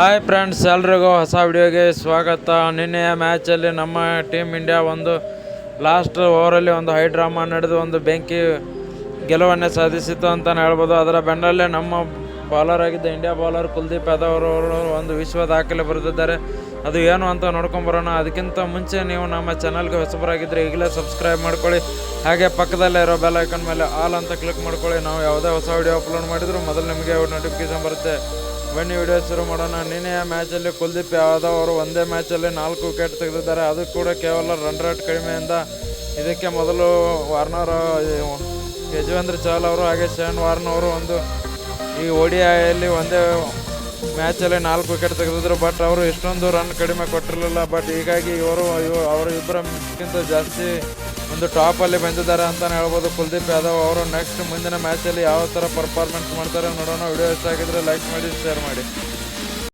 Hi friends ಎಲ್ರಿಗೂ ಹೊಸ ವಿಡಿಯೋಗೆ ಸ್ವಾಗತ. ನಿನ್ನೆಯ ಮ್ಯಾಚಲ್ಲಿ ನಮ್ಮ ಟೀಮ್ ಇಂಡಿಯಾ ಒಂದು ಲಾಸ್ಟ್ ಓವರಲ್ಲಿ ಒಂದು ಹೈ ಡ್ರಾಮಾ ನಡೆದು ಒಂದು ಬೆಂಕಿ ಗೆಲುವನ್ನೇ ಸಾಧಿಸಿತು ಅಂತಲೇ ಹೇಳ್ಬೋದು. ಅದರ ಬೆನ್ನಲ್ಲೇ ನಮ್ಮ ಬೌಲರ್ ಆಗಿದ್ದ ಇಂಡಿಯಾ ಬೌಲರ್ ಕುಲ್ದೀಪ್ ಯಾದವ್ ಅವರು ಒಂದು ವಿಶ್ವ ದಾಖಲೆ ಬರೆದಿದ್ದಾರೆ. ಅದು ಏನು ಅಂತ ನೋಡ್ಕೊಂಬರೋಣ ಅದಕ್ಕಿಂತ ಮುಂಚೆ ನೀವು ನಮ್ಮ ಚಾನಲ್ಗೆ ಹೊಸಬರಾಗಿದ್ದರೆ ಈಗಲೇ ಸಬ್ಸ್ಕ್ರೈಬ್ ಮಾಡ್ಕೊಳ್ಳಿ. ಹಾಗೆ ಪಕ್ಕದಲ್ಲೇ ಇರೋ ಬೆಲ್ ಐಕನ್ ಮೇಲೆ ಆಲ್ ಅಂತ ಕ್ಲಿಕ್ ಮಾಡ್ಕೊಳ್ಳಿ. ನಾವು ಯಾವುದೇ ಹೊಸ ವಿಡಿಯೋ ಅಪ್ಲೋಡ್ ಮಾಡಿದರೂ ಮೊದಲು ನಿಮಗೆ ನೋಟಿಫಿಕೇಶನ್ ಬರುತ್ತೆ. ಬನ್ನಿ ವಿಡಿಯೋ ಶುರು ಮಾಡೋಣ. ನಿನ್ನೆಯ ಮ್ಯಾಚಲ್ಲಿ ಕುಲ್ದೀಪ್ ಯಾದವ್ ಅವರು ಒಂದೇ ಮ್ಯಾಚಲ್ಲಿ ನಾಲ್ಕು ವಿಕೆಟ್ ತೆಗೆದಿದ್ದಾರೆ. ಅದು ಕೂಡ ಕೇವಲ ರನ್ ರೇಟ್ ಕಡಿಮೆಯಿಂದ. ಇದಕ್ಕೆ ಮೊದಲು ವಾರ್ನರ್ ಯಜವೇಂದ್ರ ಚಹಲ್ ಅವರು ಹಾಗೆ ಶೇನ್ ವಾರ್ನ್ ಅವರು ಒಂದು ಈ ಓಡಿಯಲ್ಲಿ ಒಂದೇ ಮ್ಯಾಚಲ್ಲಿ ನಾಲ್ಕು ವಿಕೆಟ್ ತೆಗೆದಿದ್ರು ಬಟ್ ಅವರು ಇಷ್ಟೊಂದು ರನ್ ಕಡಿಮೆ ಕೊಟ್ಟಿರಲಿಲ್ಲ. ಬಟ್ ಹೀಗಾಗಿ ಇವರು ಅವರು ಇಬ್ಬರಕ್ಕಿಂತ ಜಾಸ್ತಿ ಒಂದು ಟಾಪಲ್ಲಿ ಬಂದಿದ್ದಾರೆ ಅಂತಲೇ ಹೇಳ್ಬೋದು. ಕುಲ್ದೀಪ್ ಯಾದವ್ ಅವರು ನೆಕ್ಸ್ಟ್ ಮುಂದಿನ ಮ್ಯಾಚಲ್ಲಿ ಯಾವ ಥರ ಪರ್ಫಾರ್ಮೆನ್ಸ್ ಮಾಡ್ತಾರೆ ನೋಡೋಣ. ವಿಡಿಯೋ ಇಷ್ಟ ಆಗಿದ್ರೆ ಲೈಕ್ ಮಾಡಿ ಶೇರ್ ಮಾಡಿ.